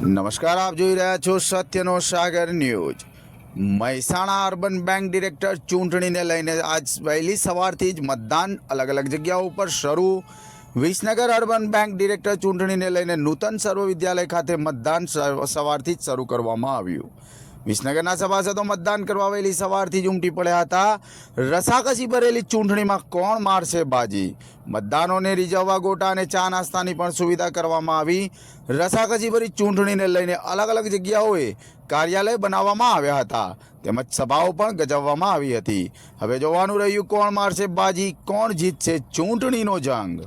નમસ્કાર, આપ જોઈ રહ્યા છો સત્યનો Sagar news. Mehsana urban bank director ચૂંટણીને લઈને આજ વહેલી સવારથી જ મતદાન અલગ અલગ જગ્યાઓ ઉપર શરૂ. વિસનગર અર્બન બેંક ડિરેક્ટર ચૂંટણીને લઈને નૂતન સર્વ વિદ્યાલય ખાતે મતદાન સવારથી જ શરૂ કરવામાં આવ્યું. વિસનગરના સભાસદો મતદાન કરવા વહેલી સવારથી જ ઉમટી પડ્યા હતા. રસાકસી ભરેલી ચૂંટણીમાં કોણ મારશે બાજી? મતદાનોને રીઝવવા ગોટા અને ચા નાસ્તાની પણ સુવિધા કરવામાં આવી. રસાકસી ભરી ચૂંટણીને લઈને અલગ અલગ જગ્યાઓએ કાર્યાલય બનાવવામાં આવ્યા હતા. તેમજ સભાઓ પણ ગજવવામાં આવી હતી. હવે જોવાનું રહ્યું કોણ મારશે બાજી? કોણ જીતશે ચૂંટણીનો જંગ?